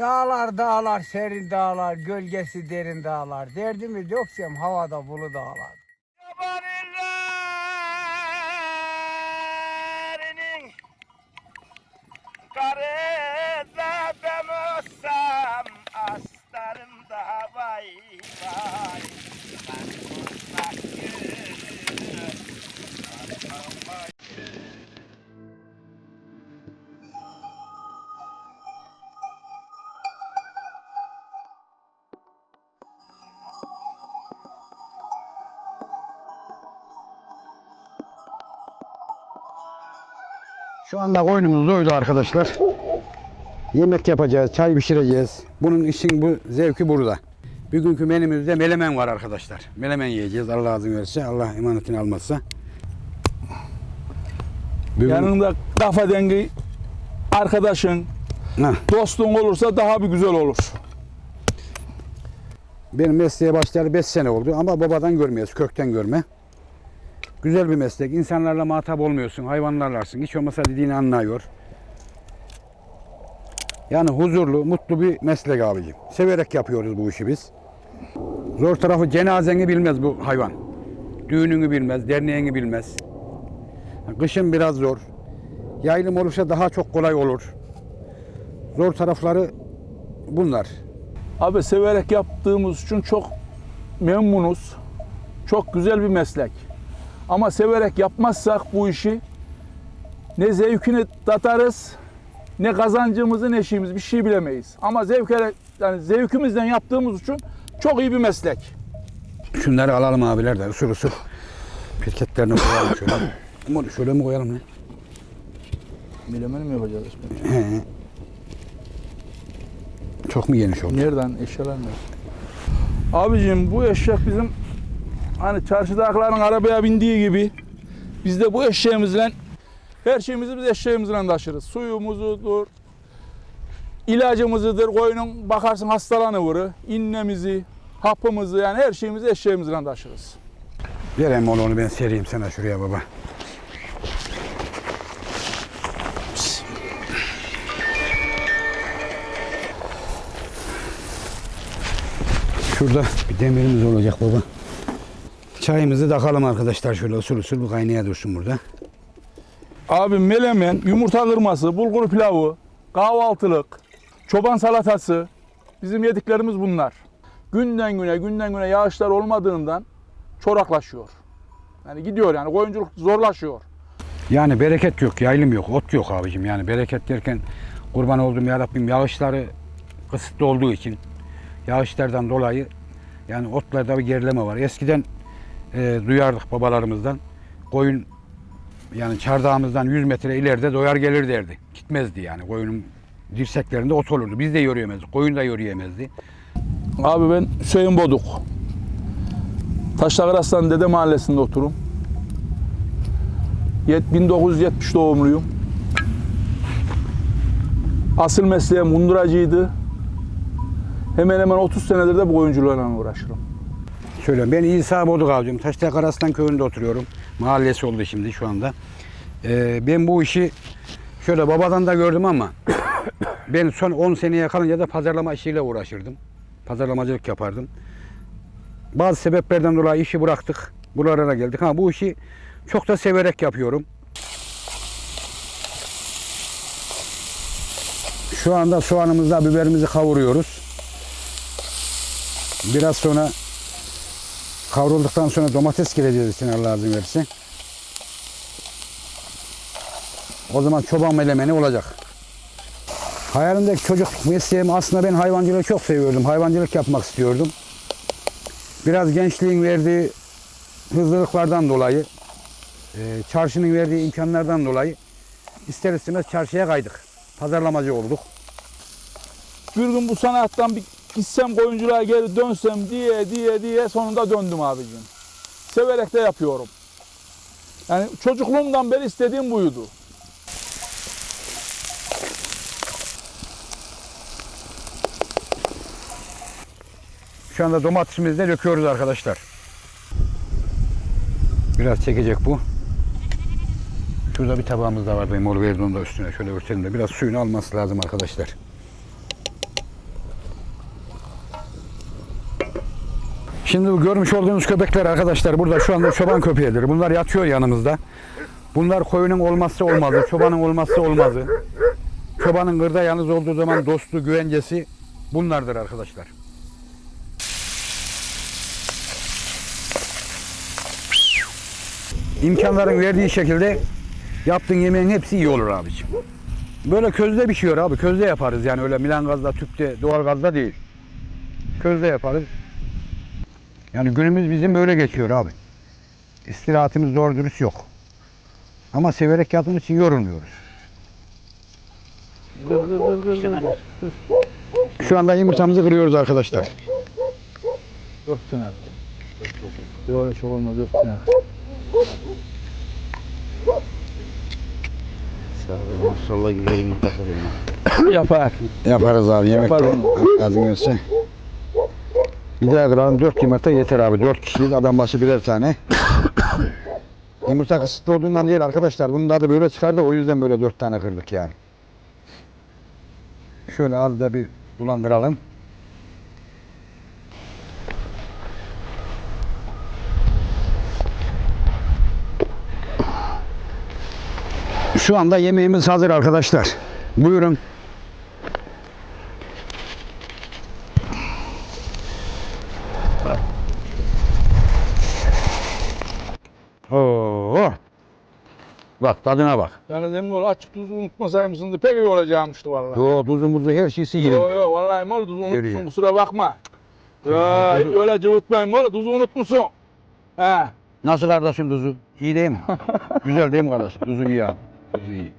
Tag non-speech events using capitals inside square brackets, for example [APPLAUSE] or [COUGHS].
Dağlar dağlar serin dağlar, gölgesi derin dağlar. Derdimi döksem havada bulu dağlar. Yaban Şu anda koynumuz doydu arkadaşlar. Yemek yapacağız, çay pişireceğiz. Bunun işin bu zevki burada. Bugünkü menümüzde melemen var arkadaşlar. Melemen yiyeceğiz Allah izin verirse. Allah emanetini almazsa. Bugün... Yanında kafa dengi arkadaşın, Heh, dostun olursa daha bir güzel olur. benim mesleğe başlayalı 5 sene oldu ama babadan görmüyoruz, kökten görme. Güzel bir meslek. İnsanlarla muhatap olmuyorsun, hayvanlarlarsın. Hiç olmasa dediğini anlıyor. Yani huzurlu, mutlu bir meslek abicim. Severek yapıyoruz bu işi biz. Zor tarafı cenazeni bilmez bu hayvan. Düğününü bilmez, derneğini bilmez. Kışın biraz zor. Yaylım olursa daha çok kolay olur. Zor tarafları bunlar. Abi severek yaptığımız için çok memnunuz. Çok güzel bir meslek. Ama severek yapmazsak bu işi ne zevkini tatarız ne kazancımızı ne eşiğimiz bir şey bilemeyiz. Ama zevkere yani zevkimizden yaptığımız için çok iyi bir meslek. Şunları alalım abiler de usul usul. Pirketlerini koyalım şöyle. [COUGHS] Bunu şöyle mi koyalım lan? Bilemeni mi yapacağız? He. Çok mu geniş oldu? Nereden eşyalar ne? Abicim bu eşek bizim hani çarşıdakilerin arabaya bindiği gibi biz de bu eşeğimizle her şeyimizi biz eşeğimizle taşırız. Suyumuzudur, ilacımızıdır, koyunun bakarsın hastalanıvırı, innemizi, hapımızı yani her şeyimizi eşeğimizle taşırız. Vereyim onu, onu ben sereyim sana şuraya baba. Şurada bir demirimiz olacak baba. Çayımızı takalım arkadaşlar şöyle usul usul bu kaynaya dursun burada. Abi melemen, yumurta kırması, bulgur pilavı, kahvaltılık, çoban salatası bizim yediklerimiz bunlar. Günden güne günden güne yağışlar olmadığından çoraklaşıyor. Yani gidiyor yani koyunculuk zorlaşıyor. Yani bereket yok, yaylım yok, ot yok abicim. Yani bereket derken kurban olduğum ya Rabbim yağışları kısıtlı olduğu için yağışlardan dolayı yani otlarda bir gerileme var. Eskiden e, duyardık babalarımızdan koyun yani çardağımızdan 100 metre ileride doyar gelir derdi. Gitmezdi yani koyunun dirseklerinde ot olurdu. Biz de yürüyemezdik, koyun da yürüyemezdi. Abi ben Hüseyin Boduk. Taşlakır Aslan Dede Mahallesi'nde oturum. Yet- 1970 doğumluyum. Asıl mesleğim munduracıydı. Hemen hemen 30 senedir de bu oyunculuğuyla uğraşırım. Söyle ben İsa Boduk abicim. Taşlık Araslan köyünde oturuyorum. Mahallesi oldu şimdi şu anda. Ee, ben bu işi şöyle babadan da gördüm ama [COUGHS] ben son 10 seneye kalınca da pazarlama işiyle uğraşırdım. Pazarlamacılık yapardım. Bazı sebeplerden dolayı işi bıraktık. Buralara geldik ama bu işi çok da severek yapıyorum. Şu anda soğanımızla biberimizi kavuruyoruz. Biraz sonra Kavrulduktan sonra domates gireceğiz için Allah izin verirse. O zaman çoban melemeni olacak. Hayalimdeki çocuk mesleğim aslında ben hayvancılığı çok seviyordum. Hayvancılık yapmak istiyordum. Biraz gençliğin verdiği hızlılıklardan dolayı, e, çarşının verdiği imkanlardan dolayı ister istemez çarşıya kaydık. Pazarlamacı olduk. Bir gün bu sanattan bir gitsem koyunculuğa geri dönsem diye diye diye sonunda döndüm abicim. Severek de yapıyorum. Yani çocukluğumdan beri istediğim buydu. Şu anda domatesimizi de döküyoruz arkadaşlar. Biraz çekecek bu. Şurada bir tabağımız da var benim onu verdim da üstüne şöyle örtelim de biraz suyunu alması lazım arkadaşlar. Şimdi bu görmüş olduğunuz köpekler arkadaşlar burada şu anda çoban köpeğidir. Bunlar yatıyor yanımızda. Bunlar koyunun olmazsa olmazı, çobanın olmazsa olmazı. Çobanın kırda yalnız olduğu zaman dostu, güvencesi bunlardır arkadaşlar. İmkanların verdiği şekilde yaptığın yemeğin hepsi iyi olur abiciğim. Böyle közde pişiyor abi. Közde yaparız yani öyle milan gazda, tüpte, doğal gazda değil. Közde yaparız. Yani günümüz bizim böyle geçiyor abi. İstirahatimiz doğru dürüst yok. Ama severek yaptığımız için yorulmuyoruz. Şu anda yumurtamızı kırıyoruz arkadaşlar. Dört tane. Böyle çok olmaz dört tane. Maşallah güzel bir Yapar. Yaparız abi yemek. Yapar onu. Lazım gelse. Bir daha kıralım. Dört yumurta yeter abi. Dört kişiyiz. Adam başı birer tane. [LAUGHS] Yumurta kısıtlı olduğundan değil arkadaşlar. Bunun adı böyle çıkardı. O yüzden böyle dört tane kırdık yani. Şöyle az da bir bulandıralım. Şu anda yemeğimiz hazır arkadaşlar. Buyurun. Bak tadına bak. Yani demin ol açık tuzu unutmasaymışsın da pek iyi olacakmıştı vallahi. Yo tuzu muzu her şeysi Yo yedim. yo vallahi mal tuzu unutmuşsun kusura bakma. Ya öyle cıvıtmayın mal tuzu unutmuşsun. He. Nasıl kardeşim tuzu? İyi değil mi? [LAUGHS] Güzel değil mi kardeşim? Tuzu iyi abi. Tuzu iyi.